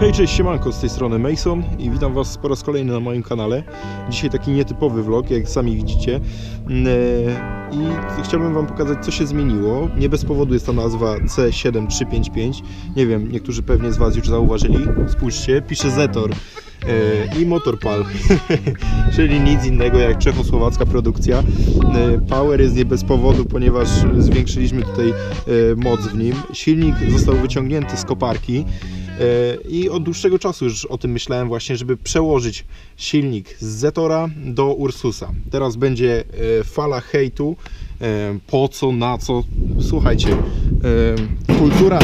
Hej, cześć, siemanko, z tej strony Mason i witam Was po raz kolejny na moim kanale. Dzisiaj taki nietypowy vlog, jak sami widzicie. Mm, e, I chciałbym Wam pokazać, co się zmieniło. Nie bez powodu jest ta nazwa C7355. Nie wiem, niektórzy pewnie z Was już zauważyli. Spójrzcie, pisze Zetor i Motorpal, czyli nic innego jak czechosłowacka produkcja. E, Power jest nie bez powodu, ponieważ zwiększyliśmy tutaj e, moc w nim. Silnik został wyciągnięty z koparki. E, I od dłuższego czasu już o tym myślałem właśnie, żeby przełożyć silnik z Zetora do Ursusa. Teraz będzie e, fala hejtu. E, Po co, na co? Słuchajcie, e, kultura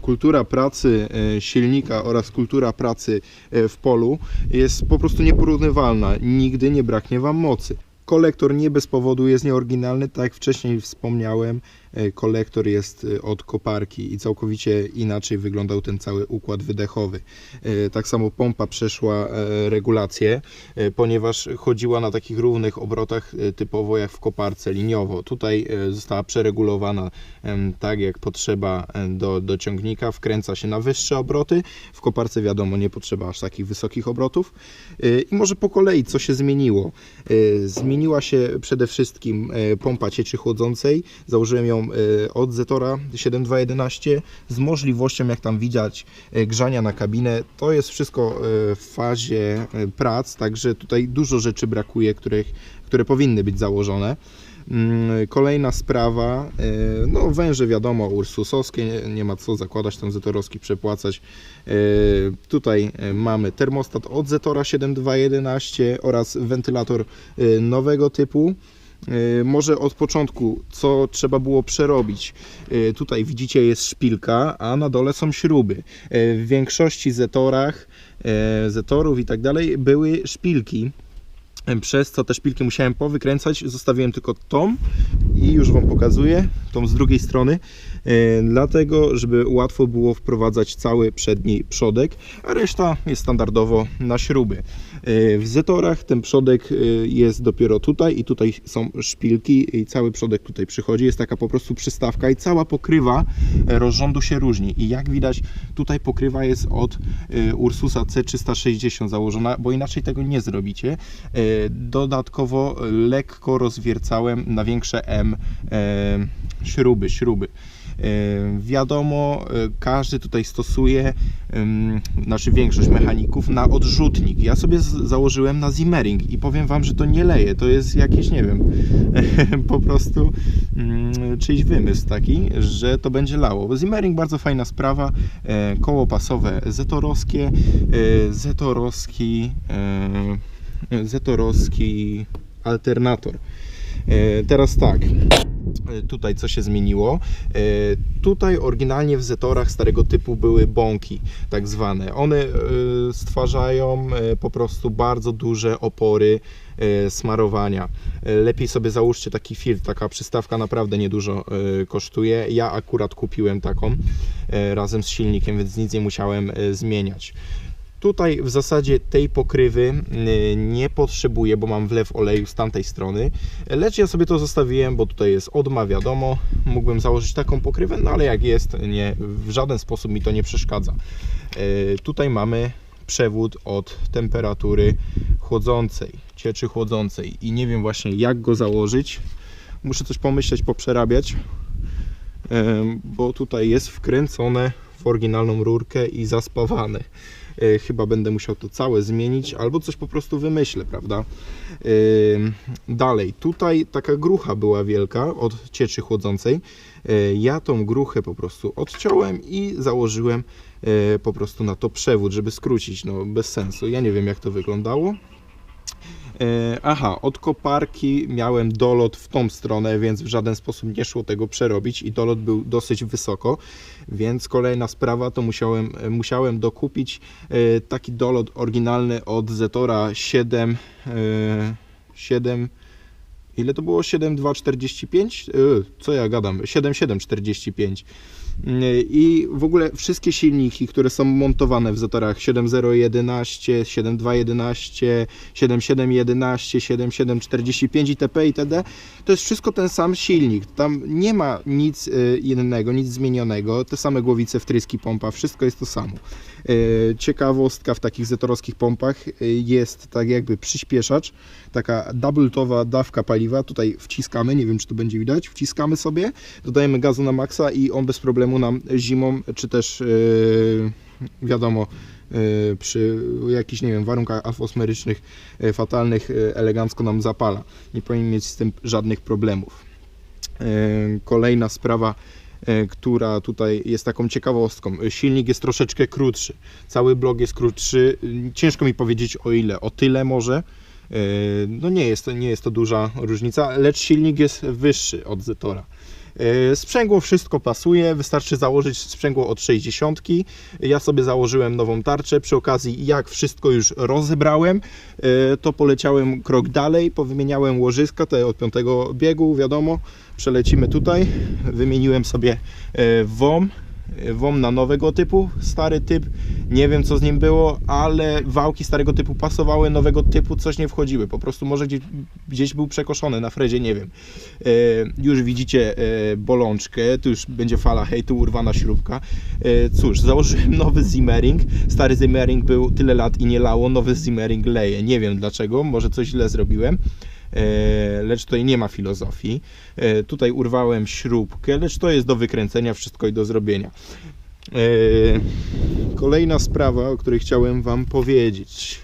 kultura pracy e, silnika oraz kultura pracy e, w polu jest po prostu nieporównywalna. Nigdy nie braknie Wam mocy. Kolektor nie bez powodu jest nieoryginalny, tak jak wcześniej wspomniałem. E, Kolektor jest e, od koparki i całkowicie inaczej wyglądał ten cały układ wydechowy. E, Tak samo pompa przeszła regulację, ponieważ chodziła na takich równych obrotach typowo jak w koparce liniowo. Tutaj została przeregulowana tak jak potrzeba do, do ciągnika, wkręca się na wyższe obroty. W koparce wiadomo nie potrzeba aż takich wysokich obrotów. I może po kolei co się zmieniło? Zmieniła się przede wszystkim pompa cieczy chłodzącej. Założyłem ją e, od Zetora 7211 z możliwością, jak tam widać, e, grzania na kabinę. To jest wszystko e, w fazie prac, także tutaj dużo rzeczy brakuje, których, które powinny być założone. Mm, Kolejna sprawa, no węże wiadomo ursusowskie, nie, nie ma co zakładać tam zetorowski przepłacać. Tutaj mamy termostat od Zetora 7211 oraz wentylator nowego typu. E, Może od początku, co trzeba było przerobić. E, Tutaj widzicie jest szpilka, a na dole są śruby. E, W większości zetorach, zetorów i tak dalej były szpilki przez co te szpilki musiałem powykręcać. Zostawiłem tylko tą i już Wam pokazuję, tą z drugiej strony, dlatego, żeby łatwo było wprowadzać cały przedni przodek, a reszta jest standardowo na śruby. E, W zetorach ten przodek e, jest dopiero tutaj i tutaj są szpilki i cały przodek tutaj przychodzi. Jest taka po prostu przystawka i cała pokrywa e, rozrządu się różni. I jak widać, tutaj pokrywa jest od e, Ursusa C360 założona, bo inaczej tego nie zrobicie. E, Dodatkowo lekko rozwiercałem na większe M e, śruby, śruby. Wiadomo, e, każdy tutaj stosuje, znaczy większość mechaników, na odrzutnik. Ja sobie założyłem na Zimmering i powiem Wam, że to nie leje. To jest jakiś, nie wiem, po prostu czyjś wymysł taki, że to będzie lało. Zimmering bardzo fajna sprawa. E, Koło pasowe zetorowskie, e, zetorowski, e, zetorowski alternator. Teraz tak. E, Tutaj co się zmieniło? E, Tutaj oryginalnie w Zetorach starego typu były bąki, tak zwane. One e, stwarzają po prostu bardzo duże opory smarowania. Lepiej sobie załóżcie taki filtr, taka przystawka naprawdę niedużo kosztuje. Ja akurat kupiłem taką razem z silnikiem, więc nic nie musiałem zmieniać. Tutaj w zasadzie tej pokrywy y, nie potrzebuję, bo mam wlew oleju z tamtej strony, lecz ja sobie to zostawiłem, bo tutaj jest odma, wiadomo, mógłbym założyć taką pokrywę, no ale jak jest, nie, w żaden sposób mi to nie przeszkadza. Y, Tutaj mamy przewód od temperatury chłodzącej, cieczy chłodzącej i nie wiem właśnie jak go założyć. Muszę coś pomyśleć, poprzerabiać, Em, bo tutaj jest wkręcone w oryginalną rurkę i zaspawane. E, Chyba będę musiał to całe zmienić, albo coś po prostu wymyślę, prawda? Em, Dalej, tutaj taka grucha była wielka od cieczy chłodzącej. E, Ja tą gruchę po prostu odciąłem i założyłem e, po prostu na to przewód, żeby skrócić, no bez sensu. Ja nie wiem jak to wyglądało. E, Aha, od koparki miałem dolot w tą stronę, więc w żaden sposób nie szło tego przerobić i dolot był dosyć wysoko, więc kolejna sprawa to musiałem, e, musiałem dokupić e, taki dolot oryginalny od Zetora 7, e, 7 ile to było? 7245? E, Co ja gadam? 7745. I w ogóle wszystkie silniki, które są montowane w Zetorach 7.0.11, 7.2.11, 7.7.11, 7.7.45 itp. itd. To jest wszystko ten sam silnik. Tam nie ma nic y, innego, nic zmienionego. Te same głowice, wtryski, pompa, wszystko jest to samo. Y, Ciekawostka w takich zetorowskich pompach y, jest tak jakby przyspieszacz, taka doubletowa dawka paliwa. Tutaj wciskamy, nie wiem czy to będzie widać, wciskamy sobie, dodajemy gazu na maksa i on bez problemu nam zimą, czy też yy, wiadomo, przy jakichś, nie wiem, warunkach atmosferycznych fatalnych elegancko nam zapala. Nie powinien mieć z tym żadnych problemów. Kolejna sprawa, która tutaj jest taką ciekawostką. Silnik jest troszeczkę krótszy. Cały blok jest krótszy. Yy, Ciężko mi powiedzieć o ile, o tyle może. No nie jest, nie jest to duża różnica, lecz silnik jest wyższy od Zetora. Yy, Sprzęgło wszystko pasuje, wystarczy założyć sprzęgło od 60. Ja sobie założyłem nową tarczę. Przy okazji, jak wszystko już rozebrałem, yy, to poleciałem krok dalej, powymieniałem łożyska, te od piątego biegu, wiadomo. Przelecimy tutaj. Wymieniłem sobie yy, WOM, WOM na nowego typu, stary typ. Nie wiem co z nim było, ale wałki starego typu pasowały, nowego typu coś nie wchodziły. Po prostu może gdzieś, gdzieś był przekoszony na fredzie, nie wiem. E, już widzicie e, bolączkę, tu już będzie fala hejtu, urwana śrubka. E, cóż, założyłem nowy Zimmering. Stary Zimmering był tyle lat i nie lało, nowy Zimmering leje. Nie wiem dlaczego, może coś źle zrobiłem. E, lecz tutaj nie ma filozofii. E, tutaj urwałem śrubkę, lecz to jest do wykręcenia wszystko i do zrobienia. E, Kolejna sprawa, o której chciałem Wam powiedzieć.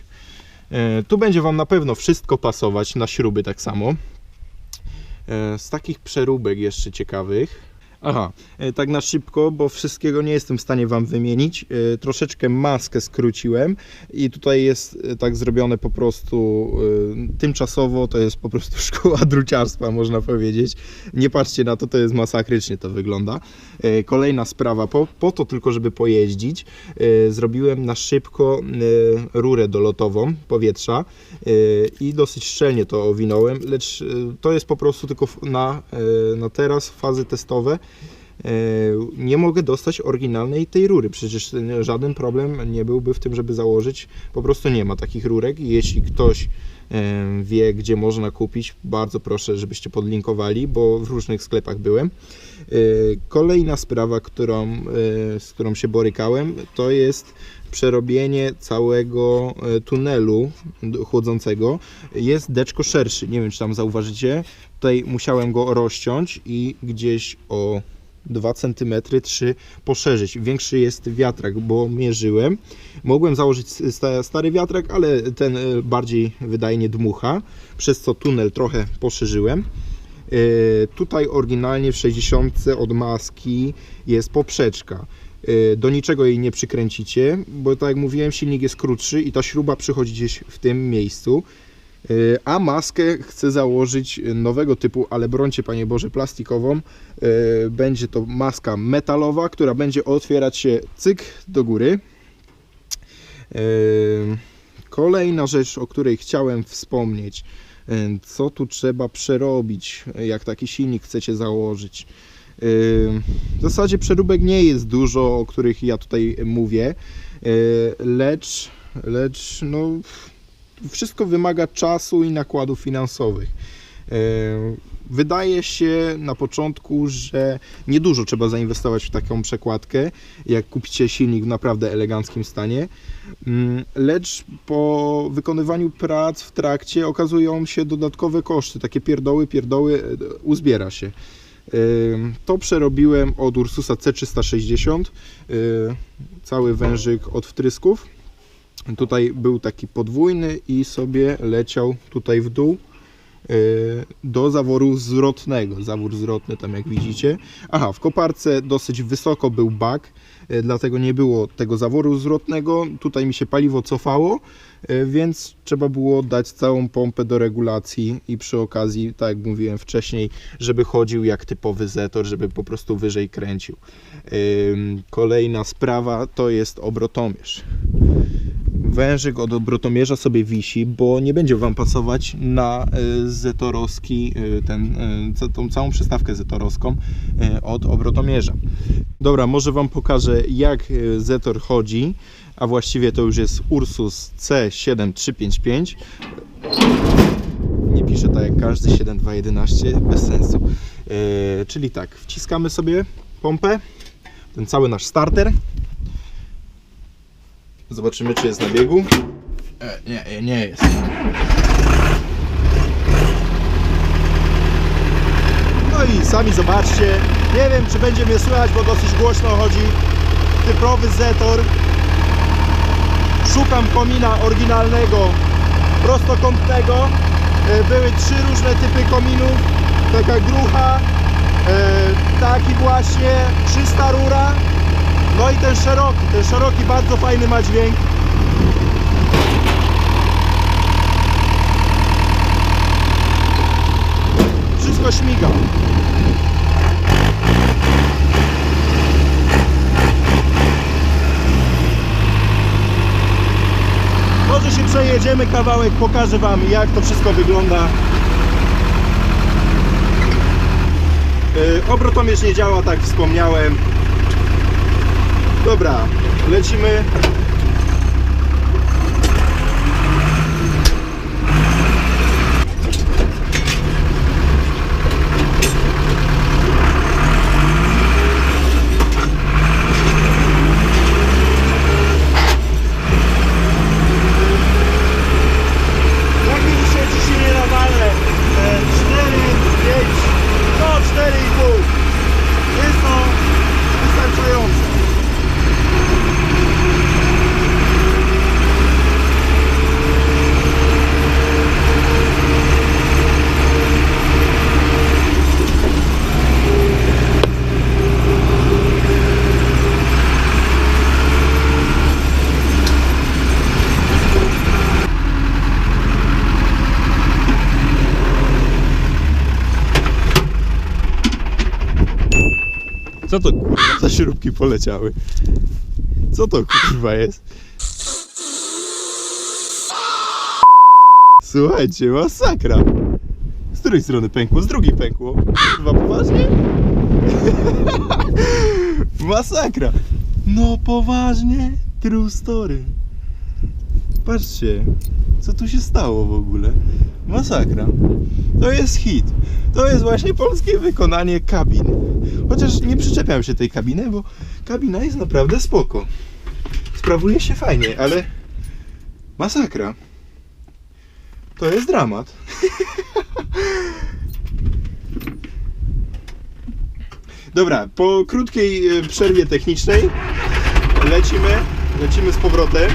Tu będzie Wam na pewno wszystko pasować, na śruby tak samo. Z takich przeróbek jeszcze ciekawych. Aha, e, tak na szybko, bo wszystkiego nie jestem w stanie Wam wymienić. E, Troszeczkę maskę skróciłem i tutaj jest e, tak zrobione po prostu tymczasowo, to jest po prostu szkoła druciarstwa, można powiedzieć. Nie patrzcie na to, to jest masakrycznie to wygląda. Kolejna sprawa, po, po to tylko, żeby pojeździć, zrobiłem na szybko rurę dolotową powietrza i dosyć szczelnie to owinąłem, lecz to jest po prostu tylko na, na teraz fazy testowe. E, Nie mogę dostać oryginalnej tej rury, przecież e, żaden problem nie byłby w tym, żeby założyć. Po prostu nie ma takich rurek. Jeśli ktoś e, wie, gdzie można kupić, bardzo proszę, żebyście podlinkowali, bo w różnych sklepach byłem. Kolejna sprawa, którą, z którą się borykałem, to jest przerobienie całego tunelu chłodzącego. Jest deczko szerszy, nie wiem czy tam zauważycie. Tutaj musiałem go rozciąć i gdzieś o 2 cm, 3 poszerzyć. Większy jest wiatrak, bo mierzyłem. Mogłem założyć sta- stary wiatrak, ale ten e, bardziej wydajnie dmucha, przez co tunel trochę poszerzyłem. E, Tutaj oryginalnie w 60 od maski jest poprzeczka. E, Do niczego jej nie przykręcicie, bo tak jak mówiłem, silnik jest krótszy i ta śruba przychodzi gdzieś w tym miejscu. E, A maskę chcę założyć nowego typu, ale brońcie Panie Boże, plastikową. E, Będzie to maska metalowa, która będzie otwierać się cyk do góry. E, Kolejna rzecz, o której chciałem wspomnieć. Co tu trzeba przerobić, jak taki silnik chcecie założyć? W zasadzie przeróbek nie jest dużo, o których ja tutaj mówię, lecz, lecz no, wszystko wymaga czasu i nakładów finansowych. E, Wydaje się na początku, że niedużo trzeba zainwestować w taką przekładkę, jak kupicie silnik w naprawdę eleganckim stanie. Mm, Lecz po wykonywaniu prac w trakcie okazują się dodatkowe koszty, takie pierdoły, pierdoły e, uzbiera się. Ym, To przerobiłem od Ursusa C360, y, cały wężyk od wtrysków. Tutaj był taki podwójny i sobie leciał tutaj w dół y, do zaworu zwrotnego. Zawór zwrotny tam jak widzicie. Aha, w koparce dosyć wysoko był bak, y, dlatego nie było tego zaworu zwrotnego. Tutaj mi się paliwo cofało, y, więc trzeba było dać całą pompę do regulacji i przy okazji, tak jak mówiłem wcześniej, żeby chodził jak typowy Zetor, żeby po prostu wyżej kręcił. Kolejna sprawa to jest obrotomierz. Wężyk od obrotomierza sobie wisi, bo nie będzie Wam pasować na y, zetorowski, y, ten, ca- tą całą przystawkę zetorowską od obrotomierza. Dobra, może Wam pokażę jak zetor chodzi, a właściwie to już jest Ursus C7355. Nie piszę tak jak każdy 7211, bez sensu. Czyli tak, wciskamy sobie pompę, ten cały nasz starter. Zobaczymy, czy jest na biegu. E, nie, nie jest. No i sami zobaczcie. Nie wiem, czy będzie mnie słychać, bo dosyć głośno chodzi. Typowy Zetor. Szukam komina oryginalnego, prostokątnego. E, Były trzy różne typy kominów. Taka grucha, e, taki właśnie, 300 rura. No i ten szeroki, ten szeroki bardzo fajny ma dźwięk. Wszystko śmiga. Może się przejedziemy kawałek, pokażę Wam jak to wszystko wygląda. Yy, obrotomierz nie działa, tak wspomniałem. Dobra, lecimy. Jak widzicie, ciśnienie normalne. 4, 5, no 4,5. Jest to wystarczające. Co to kurwa za śrubki poleciały? Co to kurwa jest? Słuchajcie, masakra. Z której strony pękło? Z drugiej pękło. Kurwa, poważnie? masakra. No poważnie? True story. Patrzcie, co tu się stało w ogóle. Masakra. To jest hit. To jest właśnie polskie wykonanie kabin. Chociaż nie przyczepiam się tej kabiny, bo kabina jest naprawdę spoko. Sprawuje się fajnie, ale masakra. To jest dramat. Dobra, po krótkiej e, przerwie technicznej lecimy, lecimy z powrotem.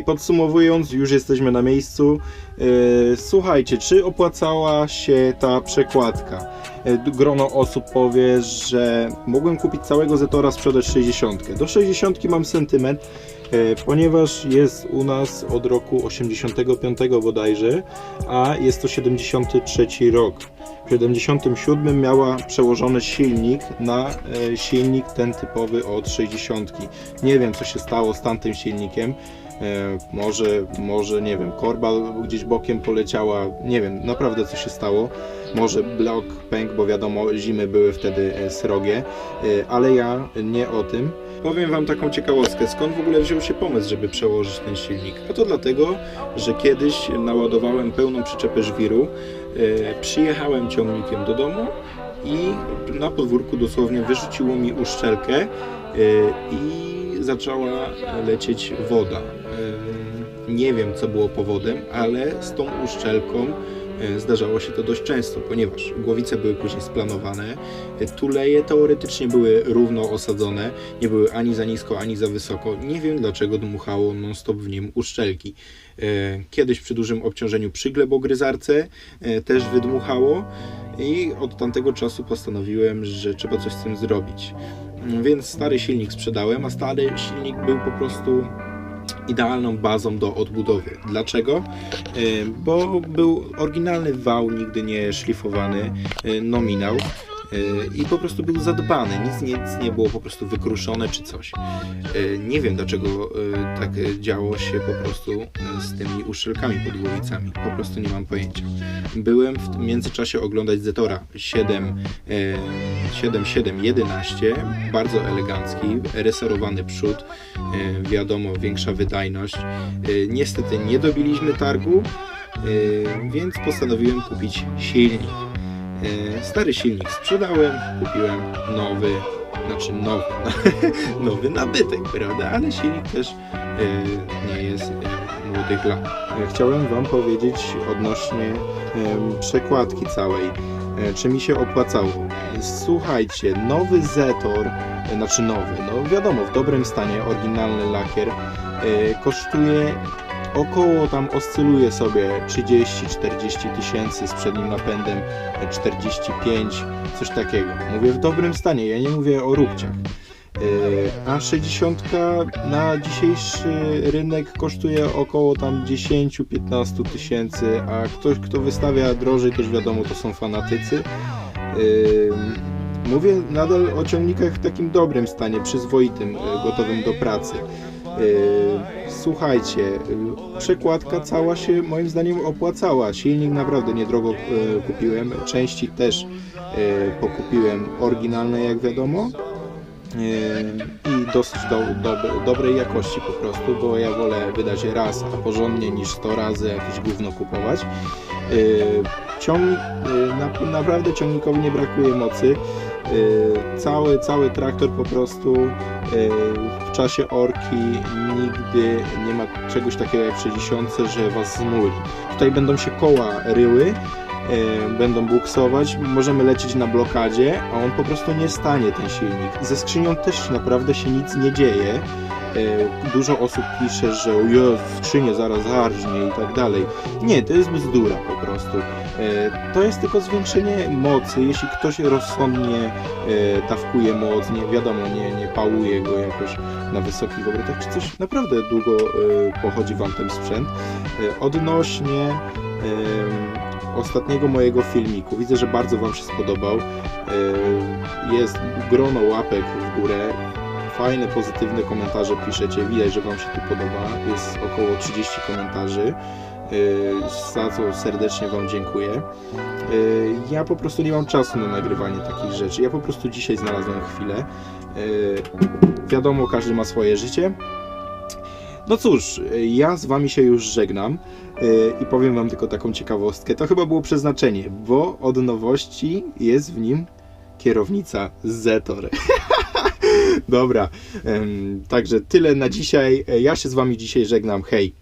Podsumowując, już jesteśmy na miejscu. E, Słuchajcie, czy opłacała się ta przekładka? E, Grono osób powie, że mogłem kupić całego Zetora, sprzedać 60. Do 60 mam sentyment, e, ponieważ jest u nas od roku 85 bodajże, a jest to 73 rok. W 77 miała przełożony silnik na silnik ten typowy od 60. Nie wiem co się stało z tamtym silnikiem. E, może, może nie wiem, korba gdzieś bokiem poleciała, nie wiem, naprawdę co się stało. Może blok pękł, bo wiadomo, zimy były wtedy e, srogie, e, ale ja nie o tym. Powiem Wam taką ciekawostkę, skąd w ogóle wziął się pomysł, żeby przełożyć ten silnik? A to dlatego, że kiedyś naładowałem pełną przyczepę żwiru, przyjechałem ciągnikiem do domu i na podwórku dosłownie wyrzuciło mi uszczelkę i zaczęła lecieć woda. Nie wiem, co było powodem, ale z tą uszczelką E, Zdarzało się to dość często, ponieważ głowice były później splanowane, e, tuleje teoretycznie były równo osadzone, nie były ani za nisko, ani za wysoko. Nie wiem dlaczego dmuchało non-stop w nim uszczelki. E, Kiedyś przy dużym obciążeniu przy glebogryzarce też wydmuchało i od tamtego czasu postanowiłem, że trzeba coś z tym zrobić. Mm, Więc stary silnik sprzedałem, a stary silnik był po prostu idealną bazą do odbudowy. Dlaczego? E, Bo był oryginalny wał, nigdy nie szlifowany, e, nominał i po prostu był zadbany, nic, nic nie było po prostu wykruszone czy coś. E, Nie wiem dlaczego e, tak działo się po prostu z tymi uszczelkami pod głowicami, po prostu nie mam pojęcia. Byłem w międzyczasie oglądać Zetora 7, e, 7711, bardzo elegancki, reserowany przód, wiadomo, większa wydajność. Niestety nie dobiliśmy targu, więc postanowiłem kupić silnik. E, Stary silnik sprzedałem, kupiłem nowy, znaczy nowy, nowy nabytek, prawda? Ale silnik też e, nie jest e, młodych lat. Chciałem Wam powiedzieć odnośnie przekładki całej. Czy mi się opłacało? Słuchajcie, nowy Zetor, znaczy nowy, no wiadomo, w dobrym stanie, oryginalny lakier, kosztuje około tam oscyluje sobie 30-40 tysięcy z przednim napędem, e, 45, coś takiego. Mówię w dobrym stanie, ja nie mówię o róbciach. E, A 60 na dzisiejszy rynek kosztuje około tam 10-15 tysięcy, a ktoś kto wystawia drożej, już wiadomo, to są fanatycy. E, Mówię nadal o ciągnikach w takim dobrym stanie, przyzwoitym, e, gotowym do pracy. E, Słuchajcie, e, przekładka cała się moim zdaniem opłacała. Silnik naprawdę niedrogo e, kupiłem, części też pokupiłem oryginalne jak wiadomo i dosyć do, do, dobrej jakości po prostu, bo ja wolę wydać raz, a porządnie niż 100 razy jakieś gówno kupować. Ciągnik, na, naprawdę ciągnikowi nie brakuje mocy. E, Cały, cały traktor po prostu e, w czasie orki nigdy nie ma czegoś takiego jak w 60, że was zmuli. Tutaj będą się koła ryły, e, będą buksować, możemy lecieć na blokadzie, a on po prostu nie stanie ten silnik. Ze skrzynią też naprawdę się nic nie dzieje. Dużo osób pisze, że o Jezu, skrzynię zaraz zarżnie i tak dalej. Nie, to jest bzdura po prostu. E, To jest tylko zwiększenie mocy, jeśli ktoś rozsądnie e, dawkuje moc, nie wiadomo, nie, nie pałuje go jakoś na wysokich obrotach, czy coś naprawdę długo e, pochodzi Wam ten sprzęt. E, Odnośnie ostatniego mojego filmiku, widzę, że bardzo Wam się spodobał. E, Jest grono łapek w górę, fajne, pozytywne komentarze piszecie, widać, że Wam się tu podoba, jest około 30 komentarzy, za co serdecznie Wam dziękuję. Yy, Ja po prostu nie mam czasu na nagrywanie takich rzeczy, ja po prostu dzisiaj znalazłem chwilę. Yy, Wiadomo, każdy ma swoje życie. No cóż, ja z Wami się już żegnam i powiem Wam tylko taką ciekawostkę. To chyba było przeznaczenie, bo od nowości jest w nim kierownica Zetor. Dobra, także tyle na dzisiaj. Ja się z Wami dzisiaj żegnam. Hej!